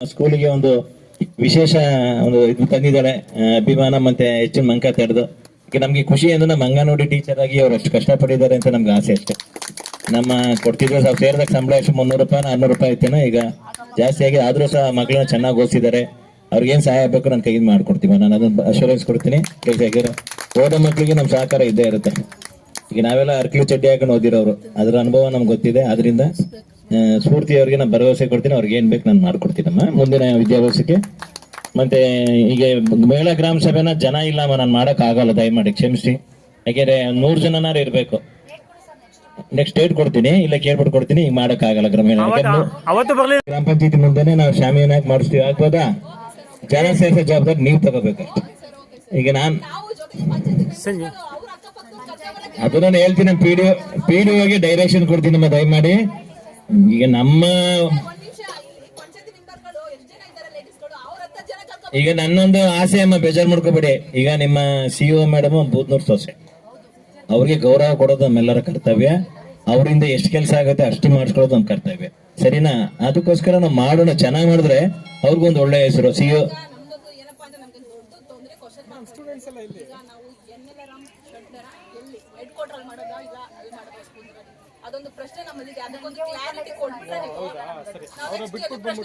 ಸ್ಕೂಲಿಗೆ ಒಂದು ವಿಶೇಷ ಒಂದು ಇದು ತಂದಿದ್ದಾಳೆ ಅಭಿಮಾನ ಮತ್ತೆ ಹೆಚ್ಚಿನ ಮಂಕ ತೆರೆದು. ನಮ್ಗೆ ಖುಷಿ ಅಂದ್ರೆ ನಮ್ಮ ಅಂಗನವಾಡಿ ಟೀಚರ್ ಆಗಿ ಅವ್ರು ಅಷ್ಟು ಕಷ್ಟಪಟ್ಟಿದ್ದಾರೆ ಅಂತ ನಮ್ಗೆ ಆಸೆ ಅಷ್ಟೇ. ನಮ್ಮ ಕೊಡ್ತಿದ್ರು ಸಹ ಸೇರಿದಾಗ ಸಂಬಳ ಎಷ್ಟು? ಮುನ್ನೂರು ರೂಪಾಯಿ, ನಾನ್ನೂರು ರೂಪಾಯಿ ಆಯ್ತೇನೋ ಈಗ. ಜಾಸ್ತಿ ಆಗಿ ಆದ್ರೂ ಸಹ ಮಕ್ಕಳನ್ನ ಚೆನ್ನಾಗಿ ಓದಿಸಿದ್ದಾರೆ. ಅವ್ರಿಗೇನು ಸಹಾಯ ಬೇಕು ನನ್ನ ಕೈಯಿಂದ ಮಾಡ್ಕೊಡ್ತೀವಿ. ನಾನು ಅದನ್ನ ಅಶೂರೆನ್ಸ್ ಕೊಡ್ತೀನಿ. ಓದ ಮಕ್ಕಳಿಗೆ ನಮ್ಮ ಸಹಕಾರ ಇದ್ದೇ ಇರುತ್ತೆ. ಈಗ ನಾವೆಲ್ಲ ಅರ್ಕಲಿ ಚಡ್ಡಿ ಹಾಕೊಂಡು ಓದಿರೋರು. ಅದ್ರ ಅನುಭವ ನಮ್ಗೆ ಗೊತ್ತಿದೆ. ಅದರಿಂದ ಸ್ಫೂರ್ತಿ ಅವ್ರಿಗೆ ನಾನು ಭರವಸೆ ಕೊಡ್ತೀನಿ ಅವ್ರಿಗೆ ಏನ್ ಬೇಕು ನಾನು ಮಾಡ್ಕೊಡ್ತೀನಮ್ಮ ಮುಂದಿನ ವಿದ್ಯಾಭ್ಯಾಸಕ್ಕೆ. ಮತ್ತೆ ಈಗ ಮಹಿಳಾ ಗ್ರಾಮ ಸಭೆನ ಜನ ಇಲ್ಲಮ್ಮ ನಾನು ಮಾಡಕ್ ಆಗಲ್ಲ ದಯಮಾಡಿ ಕ್ಷಮಿಸಿ ಯಾಕೆಂದ್ರೆ ನೂರು ಜನನಾರು ಇರ್ಬೇಕು. ನೆಕ್ಸ್ಟ್ ಡೇಟ್ ಕೊಡ್ತೀನಿ ಇಲ್ಲ ಕೇಳ್ಬಿಟ್ಟು ಕೊಡ್ತೀನಿ ಈಗ ಮಾಡಕ್ ಆಗಲ್ಲ ಗ್ರಾಮ ಗ್ರಾಮ ಪಂಚಾಯತಿ ಮುಂದೆನೆ ನಾವು ಶಾಮಿಯಾನ ಮಾಡಿಸ್ತೀವಿ ಆಗ್ಬೋದಾ? ಜನ ಸೇರಿಸೋ ಜವಾಬ್ದಾರಿ ನೀವು ತಗೋಬೇಕು ಈಗ ನಾನ್ ಅದನ್ನ ಅದು ನಾನು ಹೇಳ್ತೀನಿ ಪಿ ಡಿ ಪಿ ಡಿ ಹೋಗಿ ಡೈರೆಕ್ಷನ್ ಕೊಡ್ತೀನಿ ದಯಮಾಡಿ. ಈಗ ನಮ್ಮ ಈಗ ನನ್ನೊಂದು ಆಸೆ ಅಮ್ಮ ಬೇಜಾರು ಮಾಡ್ಕೋಬೇಡಿ. ಈಗ ನಿಮ್ಮ ಸಿ ಒ ಮೇಡಮ್ ಬೂದ್ನೂರ್ ಸೊಸೆ. ಅವ್ರಿಗೆ ಗೌರವ ಕೊಡೋದು ನಮ್ಮೆಲ್ಲರ ಕರ್ತವ್ಯ. ಅವರಿಂದ ಎಷ್ಟು ಕೆಲಸ ಆಗುತ್ತೆ ಅಷ್ಟು ಮಾಡಿಸ್ಕೊಳ್ಳೋದು ನಮ್ಮ ಕರ್ತವ್ಯ. ಸರಿನಾ? ಅದಕ್ಕೋಸ್ಕರ ನಾವು ಮಾಡೋಣ. ಚೆನ್ನಾಗಿ ಮಾಡಿದ್ರೆ ಅವ್ರಿಗೊಂದು ಒಳ್ಳೆ ಹೆಸರು ಸಿ ಒ ಅದೊಂದು ಪ್ರಶ್ನೆ ನಮ್ಮಲ್ಲಿ ಅದಕ್ಕೊಂದು ಕ್ಲಾರಿಟಿ ಕೊಡ್ಬಿಟ್ಟು ನೀವು ನಾವು ಪ್ರಶ್ನೆ